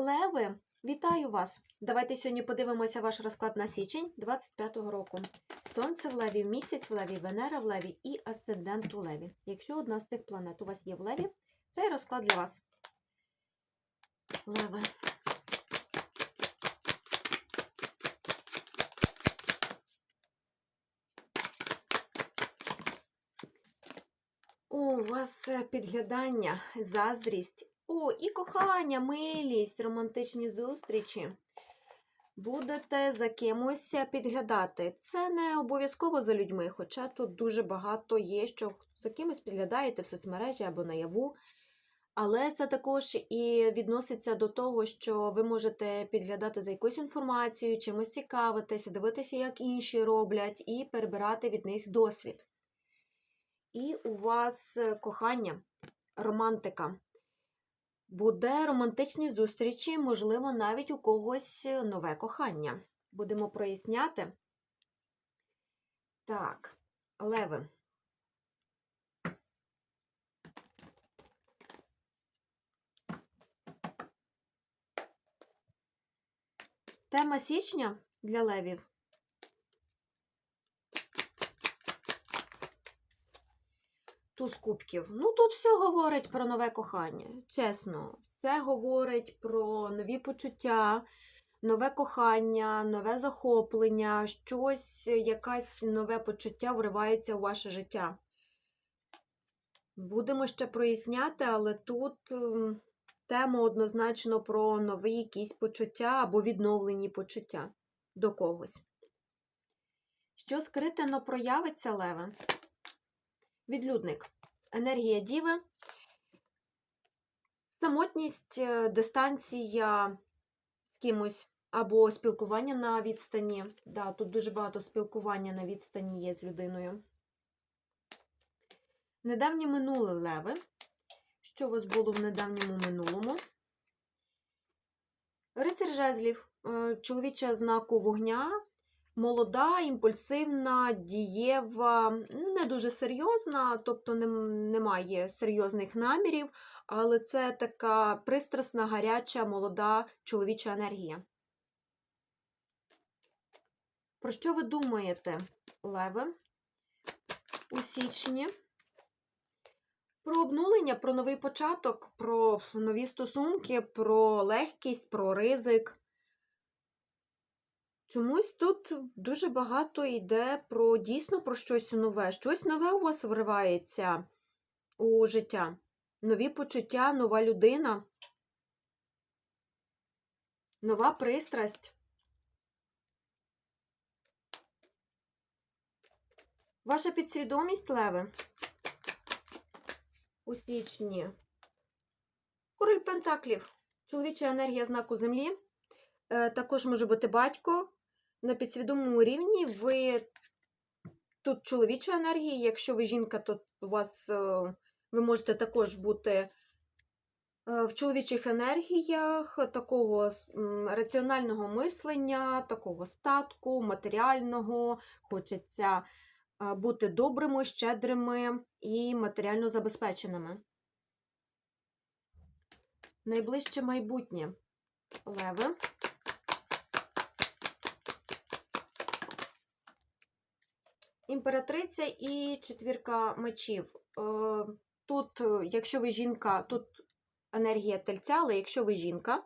Леви, вітаю вас! Давайте сьогодні подивимося ваш розклад на січень 25-го року. Сонце в леві, місяць в леві, Венера в леві і асцендент у леві. Якщо одна з цих планет у вас є в леві, цей розклад для вас. Леви. У вас е, підглядання, заздрість. О, і кохання, милість, романтичні зустрічі. Будете за кимось підглядати. Це не обов'язково за людьми, хоча тут дуже багато є, що за кимось підглядаєте в соцмережі або наяву. Але це також і відноситься до того, що ви можете підглядати за якоюсь інформацією, чимось цікавитися, дивитися, як інші роблять, і перебирати від них досвід. І у вас е, кохання, романтика. Буде романтичні зустрічі, можливо, навіть у когось е, нове кохання. Будемо проясняти. Так, леви. Тема січня для левів. Туз кубків. Ну, тут все говорить про нове кохання. Чесно, все говорить про нові почуття, нове кохання, нове захоплення, щось, якесь нове почуття вривається у ваше життя. Будемо ще проясняти, але тут ем, тема однозначно про нові якісь почуття або відновлені почуття до когось. Що скрите, но проявиться леве? Відлюдник. Енергія діви. Самотність, е, дистанція з кимось або спілкування на відстані. Да, тут дуже багато спілкування на відстані є з людиною. Недавнє минуле леви. Що у вас було в недавньому минулому? Рицар жезлів, е, чоловіча знаку вогня, молода, імпульсивна, дієва, не дуже серйозна, тобто немає серйозних намірів, але це така пристрасна, гаряча, молода чоловіча енергія. Про що ви думаєте, Леви, у січні? Про обнулення, про новий початок, про нові стосунки, про легкість, про ризик. Чомусь тут дуже багато йде про дійсно про щось нове. Щось нове у вас вривається у життя. Нові почуття, нова людина, нова пристрасть. Ваша підсвідомість, Леви, у січні. Король Пентаклів. Чоловіча енергія знаку Землі. Е, Також може бути батько. На підсвідомому рівні ви тут чоловіча енергія. Якщо ви жінка, то у вас е, ви можете також бути е, в чоловічих енергіях такого раціонального мислення, такого статку, матеріального. Хочеться е, бути добрими, щедрими і матеріально забезпеченими. Найближче майбутнє. Леви. Імператриця і четвірка мечів. Е, Тут, е, якщо ви жінка, тут енергія тельця, але якщо ви жінка,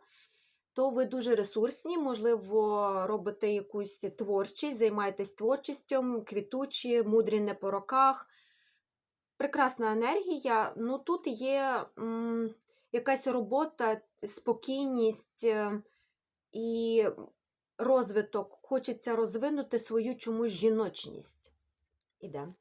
то ви дуже ресурсні, можливо, робите якусь творчість, займаєтесь творчістю, квітучі, мудрі не по роках. Прекрасна енергія. Ну тут є м, якась робота, спокійність е, і розвиток. Хочеться розвинути свою чомусь жіночність. Іде.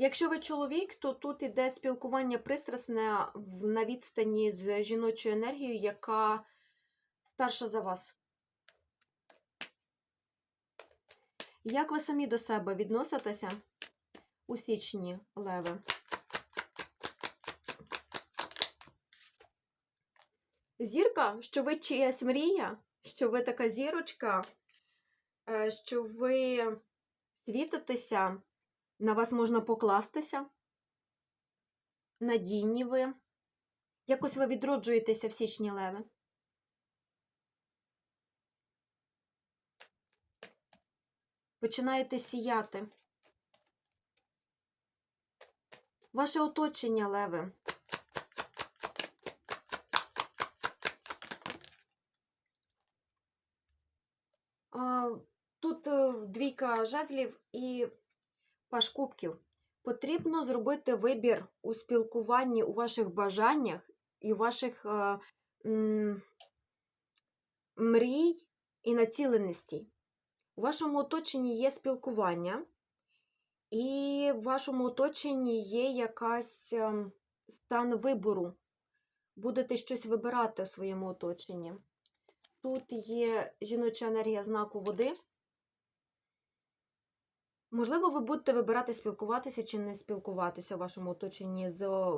Якщо ви чоловік, то тут іде спілкування пристрасне на відстані з жіночою енергією, яка старша за вас. Як ви самі до себе відноситеся у січні, Леви? Зірка, що ви чиясь мрія, що ви така зірочка, що ви світитеся, на вас можна покластися, надійні ви, Якось ви відроджуєтеся в січні леви. Починаєте сіяти. Ваше оточення леви. Тут е, двійка жезлів і паш кубків. Потрібно зробити вибір у спілкуванні, у ваших бажаннях і у ваших е, м, мрій і націленостей. У вашому оточенні є спілкування, і в вашому оточенні є якась ем, стан вибору. Будете щось вибирати у своєму оточенні. Тут є жіноча енергія знаку води. Можливо, ви будете вибирати спілкуватися чи не спілкуватися в вашому оточенні з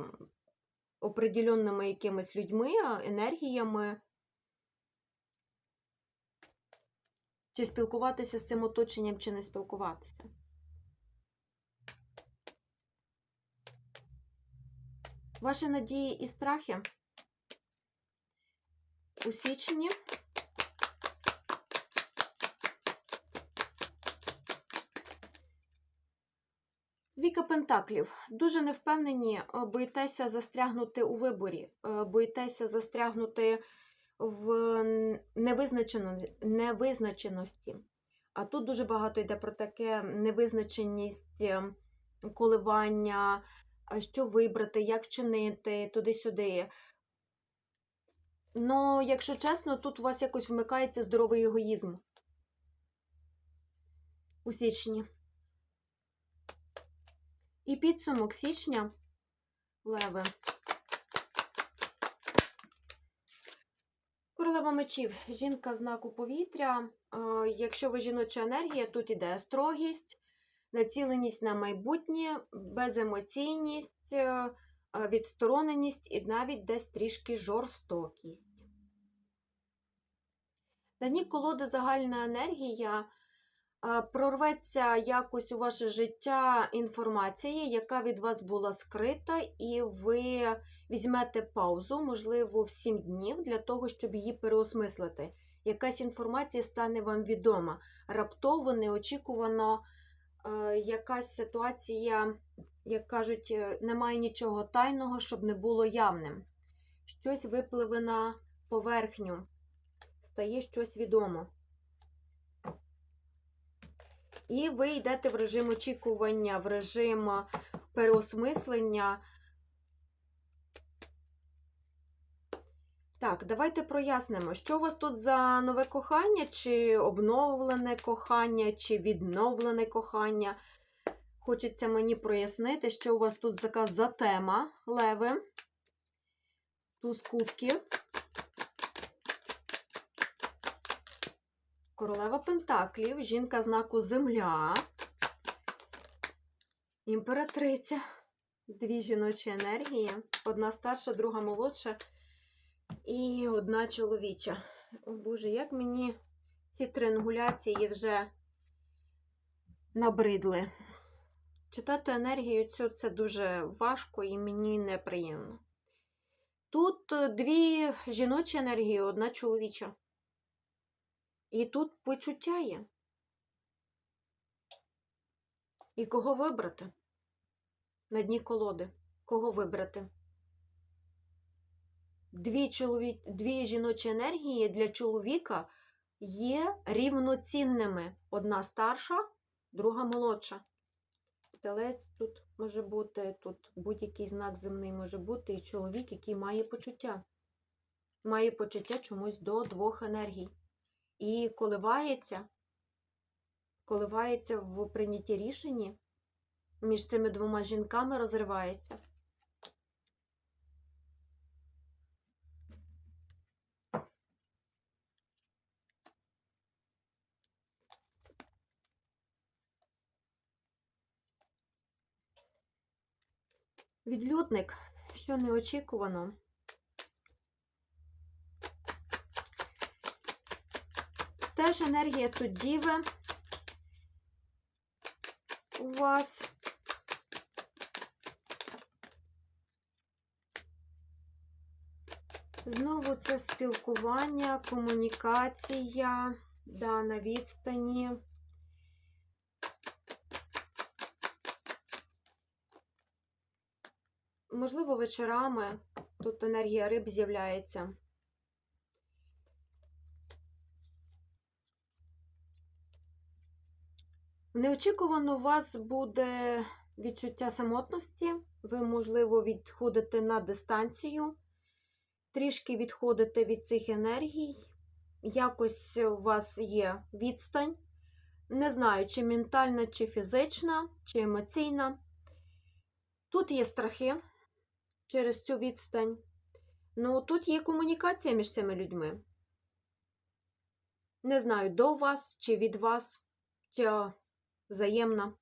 определенними якимись людьми, енергіями. Чи спілкуватися з цим оточенням, чи не спілкуватися. Ваші надії і страхи у січні. Віка Пентаклів. Дуже невпевнені, е, боїтеся застрягнути у виборі, е, боїтеся застрягнути в невизначеності. А тут дуже багато йде про таке невизначеність, е, коливання, що вибрати, як вчинити, туди-сюди. Ну, якщо чесно, тут у вас якось вмикається здоровий егоїзм у січні. І підсумок січня леви. Королева мечів, жінка знаку повітря. Якщо ви жіноча енергія, тут іде строгість, націленість на майбутнє, беземоційність, е, відстороненість і навіть десь трішки жорстокість. На дні колоди загальна енергія прорветься якось у ваше життя інформація, яка від вас була скрита, і ви візьмете паузу, можливо, в 7 днів, для того, щоб її переосмислити. Якась інформація стане вам відома. Раптово, неочікувано, е, якась ситуація, як кажуть, е, немає нічого тайного, щоб не було явним. Щось випливе на поверхню, стає щось відомо. І ви йдете в режим очікування, в режим переосмислення. Так, давайте прояснимо, що у вас тут за нове кохання, чи обновлене кохання, чи відновлене кохання. Хочеться мені прояснити, що у вас тут така за тема, леви, туз кубків. Королева Пентаклів, жінка знаку Земля, імператриця, дві жіночі енергії, одна старша, друга молодша і одна чоловіча. О Боже, як мені ці триангуляції вже набридли. Читати енергію цю це дуже важко і мені неприємно. Тут е, дві жіночі енергії, одна чоловіча. І тут почуття є. І кого вибрати? На дні колоди. Кого вибрати? Дві, чолові... Дві жіночі енергії для чоловіка є рівноцінними. Одна старша, друга молодша. Телець тут може бути, тут будь-який знак земний може бути, і чоловік, який має почуття. Має почуття чомусь до двох енергій і коливається, коливається в прийнятті рішенні, між цими двома жінками розривається. Відлюдник, що неочікувано. Теж енергія тут діви у вас. Знову це спілкування, комунікація, да, на відстані. Можливо, вечорами тут енергія риб з'являється. Неочікувано у вас буде відчуття самотності. Ви, можливо, відходите на дистанцію, трішки відходите від цих енергій. Якось у вас є відстань. Не знаю, чи ментальна, чи фізична, чи емоційна. Тут є страхи через цю відстань. Ну, тут є комунікація між цими людьми. Не знаю, до вас чи від вас, чи взаємна.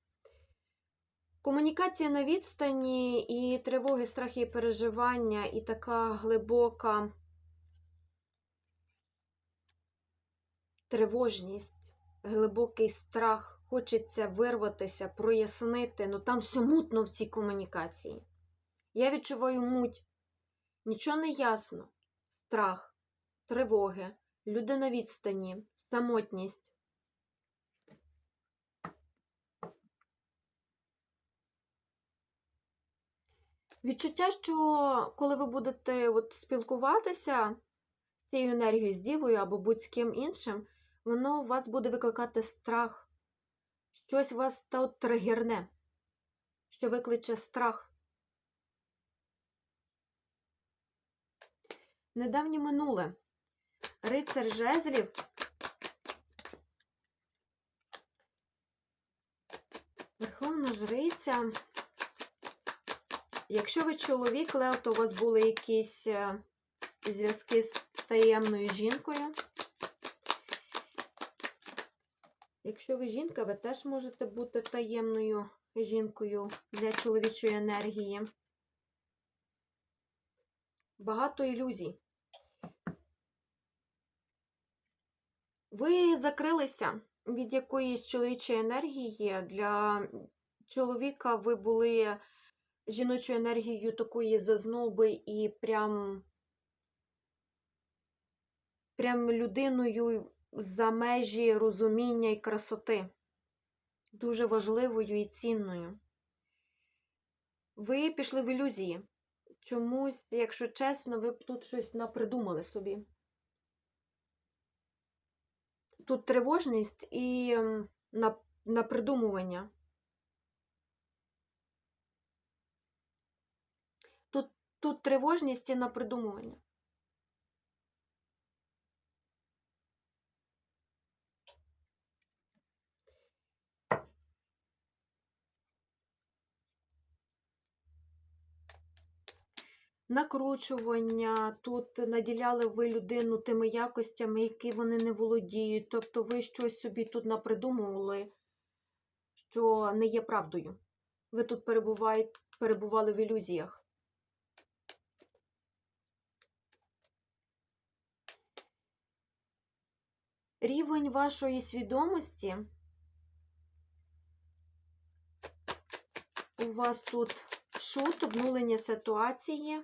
Комунікація на відстані і тривоги, страхи і переживання, і така глибока тривожність, глибокий страх. Хочеться вирватися, прояснити, ну там все мутно в цій комунікації. Я відчуваю муть, нічого не ясно. Страх, тривоги, люди на відстані, самотність. Відчуття, що коли ви будете от спілкуватися з цією енергією, з дівою або будь з ким іншим, воно у вас буде викликати страх. Щось вас та тригерне, що викличе страх. Недавнє минуле. Рицар жезлів. Верховна жриця. Якщо ви чоловік, Лео, то у вас були якісь е, зв'язки з таємною жінкою. Якщо ви жінка, ви теж можете бути таємною жінкою для чоловічої енергії. Багато ілюзій. Ви закрилися від якоїсь чоловічої енергії. Для чоловіка ви були жіночою енергією такої зазноби і прям, прям людиною за межі розуміння і красоти. Дуже важливою і цінною. Ви пішли в ілюзії. Чомусь, якщо чесно, ви б тут щось напридумали собі. Тут тривожність і напридумування. Тут, тривожність і напридумування. накручування, тут наділяли ви людину тими якостями, які вони не володіють. Тобто ви щось собі тут напридумували, що не є правдою. Ви тут перебували в ілюзіях. Рівень вашої свідомості у вас тут шут, обнулення ситуації.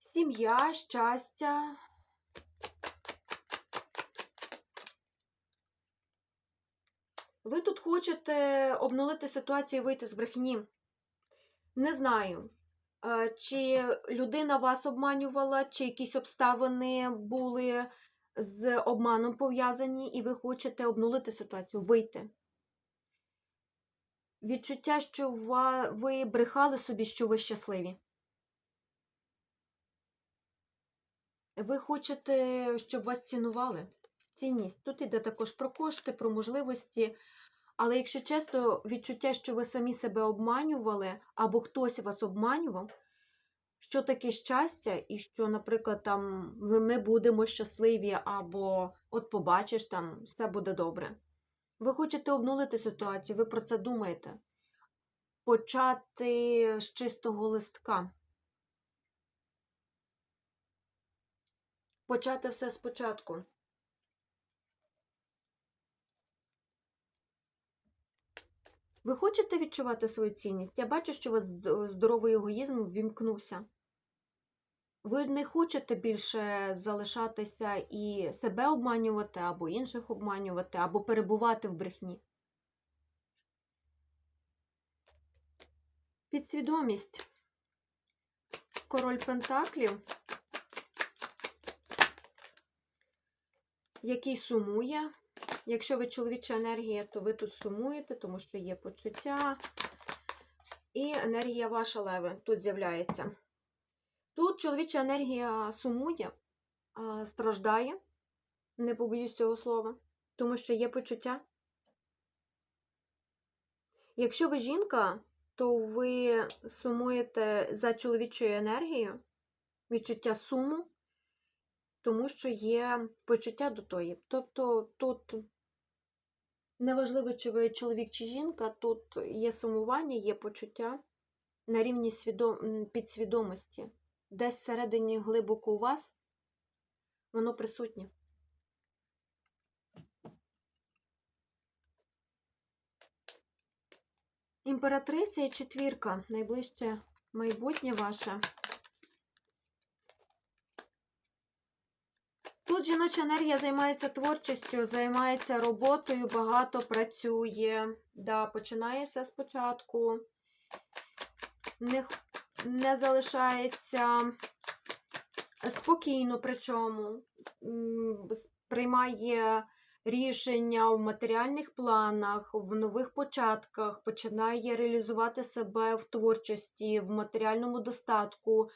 Сім'я, щастя. Ви тут хочете обнулити ситуацію і вийти з брехні. Не знаю, чи людина вас обманювала, чи якісь обставини були з обманом пов'язані, і ви хочете обнулити ситуацію, вийти. Відчуття, що ви брехали собі, що ви щасливі. Ви хочете, щоб вас цінували. Цінність. Тут йде також про кошти, про можливості. Але якщо чесно, відчуття, що ви самі себе обманювали, або хтось вас обманював, що таке щастя, і що, наприклад, там ми будемо щасливі, або от побачиш, там все буде добре. Ви хочете обнулити ситуацію, ви про це думаєте. Почати з чистого листка. Почати все спочатку. Ви хочете відчувати свою цінність? Я бачу, що у вас здоровий егоїзм ввімкнувся. Ви не хочете більше залишатися і себе обманювати, або інших обманювати, або перебувати в брехні. Підсвідомість. Король Пентаклів, який сумує. Якщо ви чоловіча енергія, то ви тут сумуєте, тому що є почуття. І енергія ваша леви тут з'являється. Тут чоловіча енергія сумує, страждає, не побоюсь цього слова, тому що є почуття. Якщо ви жінка, то ви сумуєте за чоловічою енергією, відчуття суму, тому що є почуття до тої. Тобто тут неважливо, чи ви чоловік чи жінка, тут є сумування, є почуття на рівні свідом... підсвідомості. Десь всередині глибоко у вас воно присутнє. Імператриця і четвірка, найближче майбутнє ваше. Тут жіноча енергія займається творчістю, займається роботою, багато працює. Да, починає все спочатку. Не, не залишається спокійно, причому приймає рішення в матеріальних планах, в нових початках, починає реалізувати себе в творчості, в матеріальному достатку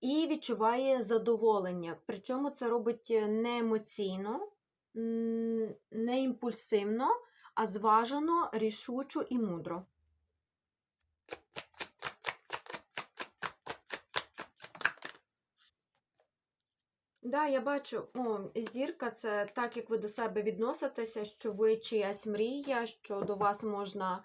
і відчуває задоволення. Причому це робить не емоційно, не імпульсивно, а зважено, рішучо і мудро. Да, я бачу, о, зірка це так, як ви до себе відноситеся, що ви чиясь мрія, що до вас можна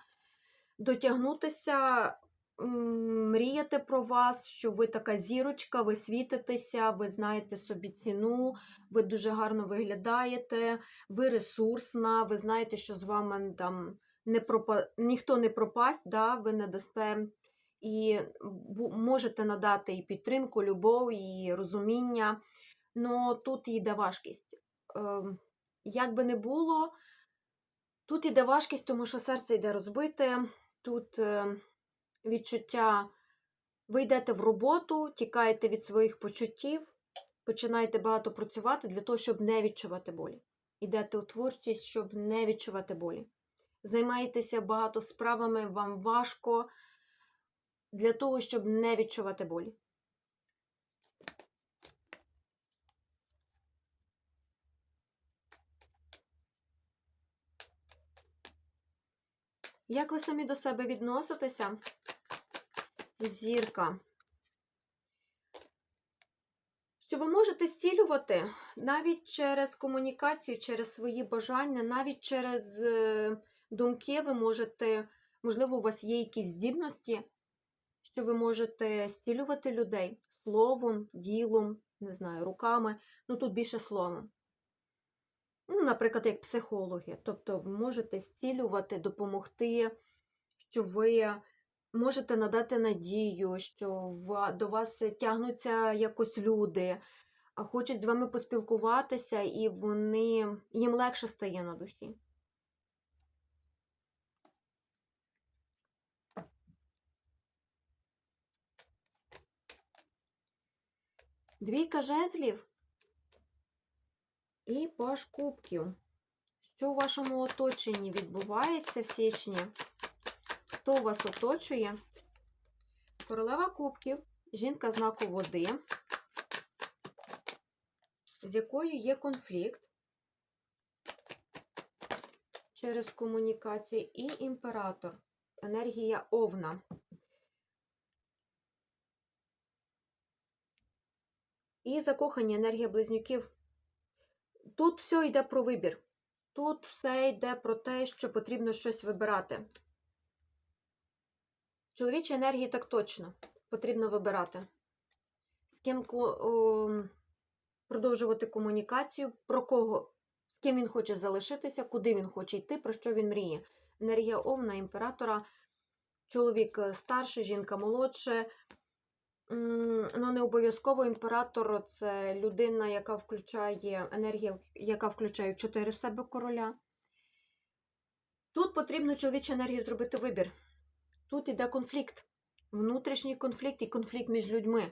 дотягнутися, мріяти про вас, що ви така зірочка, ви світитеся, ви знаєте собі ціну, ви дуже гарно виглядаєте, ви ресурсна, ви знаєте, що з вами там не пропа... ніхто не пропасть, да, ви не дасте. І можете надати і підтримку, любов, і розуміння. Но тут йде важкість. Ем, Як би не було, тут йде важкість, тому що серце йде розбите, тут е, відчуття, ви йдете в роботу, тікаєте від своїх почуттів, починаєте багато працювати для того, щоб не відчувати болі. Йдете у творчість, щоб не відчувати болі. Займаєтеся багато справами, вам важко для того, щоб не відчувати болі. Як ви самі до себе відноситеся? Зірка. Що ви можете зцілювати навіть через комунікацію, через свої бажання, навіть через е, думки ви можете, можливо, у вас є якісь здібності, що ви можете зцілювати людей словом, ділом, не знаю, руками, ну тут більше словом. Ну, наприклад, як психологи. Тобто ви можете зцілювати, допомогти, що ви можете надати надію, що до вас тягнуться якось люди, хочуть з вами поспілкуватися, і вони, їм легше стає на душі. Двійка жезлів і паш кубків. Що у вашому оточенні відбувається в січні? Хто вас оточує? Королева кубків, жінка знаку води, з якою є конфлікт через комунікацію, і імператор, енергія овна. І закохані енергія близнюків. Тут все йде про вибір. Тут все йде про те, що потрібно щось вибирати. Чоловічі енергії так точно потрібно вибирати. З ким о, продовжувати комунікацію, про кого, з ким він хоче залишитися, куди він хоче йти, про що він мріє. енергія Овна, імператора, чоловік е, старший, жінка молодше. Ну, не обов'язково імператор це людина, яка включає енергія, яка включає чотири в себе короля. Тут потрібно чоловічу енергію зробити вибір. Тут іде конфлікт, внутрішній конфлікт і конфлікт між людьми.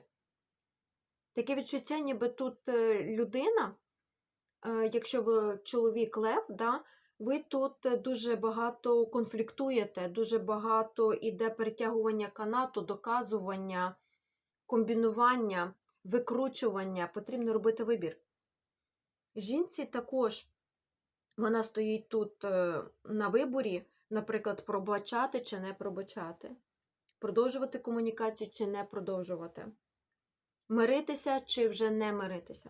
Таке відчуття, ніби тут е, людина, е, якщо ви чоловік лев, да, ви тут дуже багато конфліктуєте, дуже багато іде перетягування канату, доказування, комбінування, викручування. Потрібно робити вибір. Жінці також вона стоїть тут е, на виборі, наприклад, пробачати чи не пробачати, продовжувати комунікацію чи не продовжувати, миритися чи вже не миритися.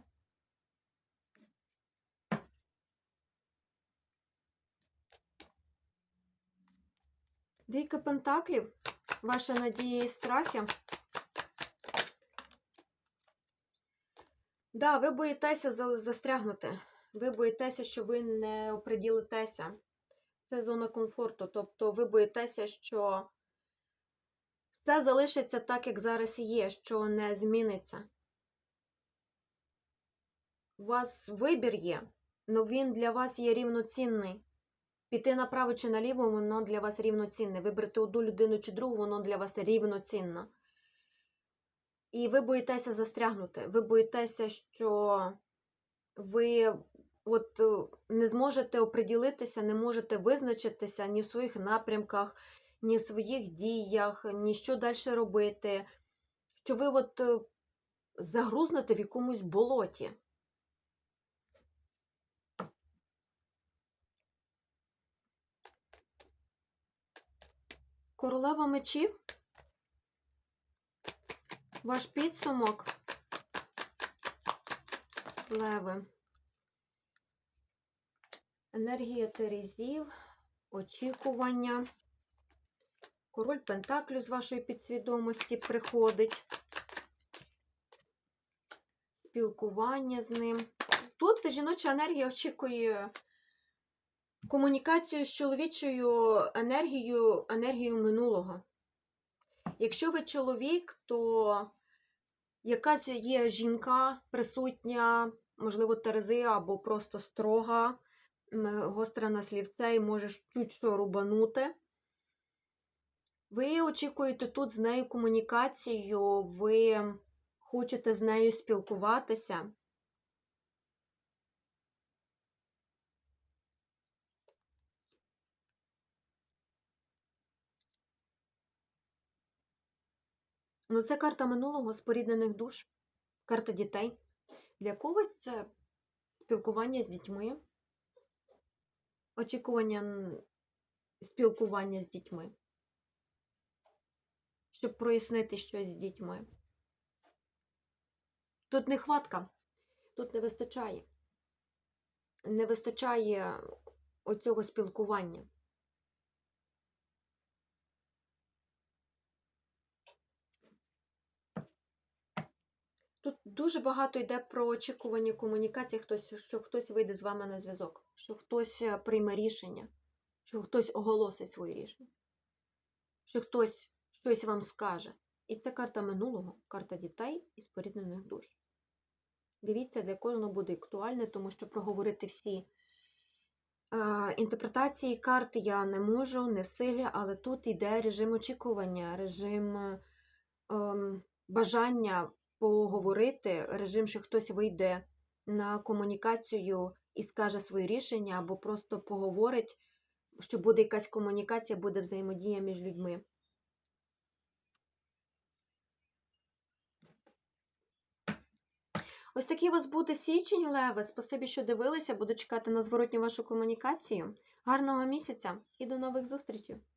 Двійка пентаклів, ваші надії і страхи. Да, ви боїтеся застрягнути. Ви боїтеся, що ви не оприділитеся. Це зона комфорту. Тобто ви боїтеся, що все залишиться так, як зараз є, що не зміниться. У вас вибір є, але він для вас є рівноцінний. Піти направо чи наліво, воно для вас рівноцінне. Вибрати одну людину чи другу, воно для вас рівноцінно. І ви боїтеся застрягнути. Ви боїтеся, що ви от е, не зможете оприділитися, не можете визначитися ні в своїх напрямках, ні в своїх діях, ні що далі робити. Що ви от е, загрузнете в якомусь болоті. Королева мечів. Ваш підсумок. Леви. Енергія Терезів, очікування. Король Пентаклю з вашої підсвідомості приходить. Спілкування з ним. Тут жіноча енергія очікує комунікацію з чоловічою енергією, енергією минулого. Якщо ви чоловік, то якась є жінка присутня, можливо, Терези або просто строга, гостра на слівце і може чуть що рубанути. Ви очікуєте тут з нею комунікацію, ви хочете з нею спілкуватися. Ну, це карта минулого споріднених душ, карта дітей. Для когось це спілкування з дітьми, очікування спілкування з дітьми, щоб прояснити щось з дітьми. Тут нехватка, тут не вистачає. Не вистачає оцього спілкування. Тут дуже багато йде про очікування комунікації, хтось, що хтось вийде з вами на зв'язок, що хтось е, прийме рішення, що хтось оголосить своє рішення, що хтось щось вам скаже. І це карта минулого, карта дітей і споріднених душ. Дивіться, для кожного буде актуальне, тому що проговорити всі е, інтерпретації карт я не можу, не в силі, але тут йде режим очікування, режим е, бажання поговорити, режим, що хтось вийде на комунікацію і скаже своє рішення, або просто поговорить, що буде якась комунікація, буде взаємодія між людьми. Ось такий у вас буде січень, Леви. Спасибі, що дивилися. Буду чекати на зворотню вашу комунікацію. Гарного місяця і до нових зустрічей!